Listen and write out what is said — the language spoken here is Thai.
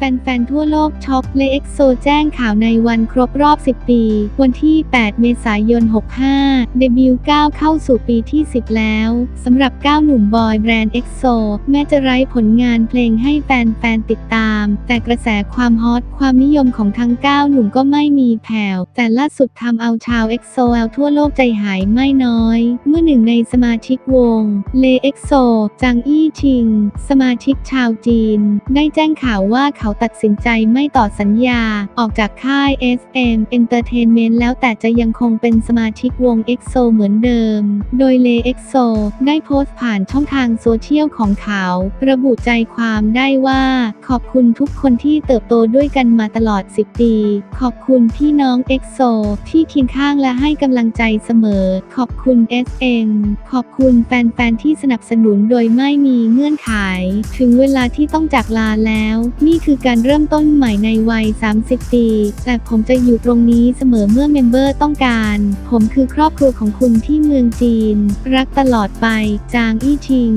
แฟนๆ ทั่วโลกช็อกเลเอ็กโซแจ้งข่าวในวันครบรอบ 10 ปี วันที่ 8 เมษายน 65 เดบิวต์ก้าวเข้าสู่ปีที่ 10 แล้วสำหรับ 9 หนุ่มบอยแบรนด์เอ็กโซแม้จะไร้ผลงานเพลงให้แฟนๆ ติดตาม แต่กระแสความฮอตความนิยมของทั้ง 9 หนุ่มก็ไม่มีแผ่ว แต่ล่าสุดทำเอาชาวเอ็กโซทั่วโลกใจหายไม่น้อย เมื่อหนึ่งในสมาชิกวงเลเอ็กโซจางอี้ชิง สมาชิกชาวจีน ได้แจ้งข่าวว่าเขาเขาตัดสินใจไม่ต่อสัญญา ออกจากค่าย SM Entertainment แล้วแต่จะยังคงเป็นสมาชิกวง EXO เหมือนเดิม โดยเล EXO ได้โพสต์ผ่านช่องทางโซเชียลของเขา ระบุใจความได้ว่า ขอบคุณทุกคนที่เติบโตด้วยกันมาตลอด 10 ปี ขอบคุณพี่น้อง EXO ที่เคียงข้างและให้กำลังใจเสมอ ขอบคุณ SM ขอบคุณแฟนๆที่สนับสนุนโดยไม่มีเงื่อนไข ถึงเวลาที่ต้องจากลาแล้ว นี่คือการเริ่มต้นใหม่ในวัย 30 ปี แต่ผมจะอยู่ตรงนี้เสมอเมื่อเมมเบอร์ต้องการ ผมคือครอบครัวของคุณที่เมืองจีน รักตลอดไป จางอี้ชิง